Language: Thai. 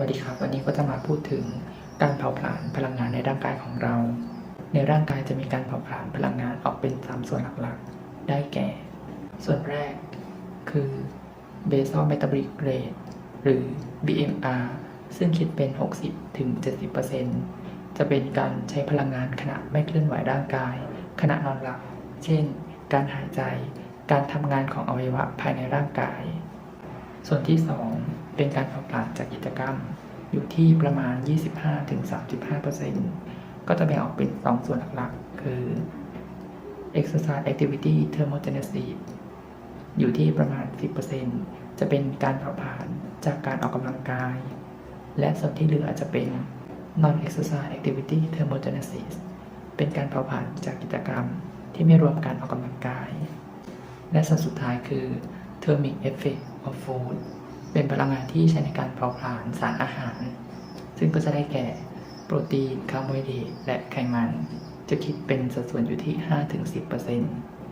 วัสดีครับ วันนี้ก็จะมาพูดถึงการเผาผลาญพลังงานในร่างกายของเรา ในร่างกายจะมีการเผาผลาญพลังงานออกเป็น 3 ส่วนหลักๆ ได้แก่ ส่วนแรกคือ basal metabolic rate หรือ BMR ซึ่งคิดเป็น 60-70%จะเป็นการใช้พลังงานขณะไม่เคลื่อนไหวร่างกาย ขณะนอนหลับ เช่น การหายใจ การทำงานของอวัยวะภายในร่างกาย ส่วนที่ 2 เป็นการเผาผลาญจากกิจกรรม อยู่ที่ประมาณ 25-35%ก็จะแบ่งออกเป็น 2 ส่วนหลักๆ คือ exercise activity thermogenesis อยู่ที่ประมาณ 10%จะเป็นการเผาผลาญจากการออกกำลังกาย และส่วนที่เหลือจะเป็น non exercise activity thermogenesis เป็นการเผาผลาญจากกิจกรรมที่ไม่รวมการออกกำลังกาย และส่วนสุดท้ายคือ thermic effect of food เป็นพลังงานที่ใช้ในการเผาผลาญสารอาหาร ซึ่งก็จะได้แก่โปรตีนคาร์โบไฮเดรตและไขมัน จะคิดเป็นสัดส่วนอยู่ที่ 5-10%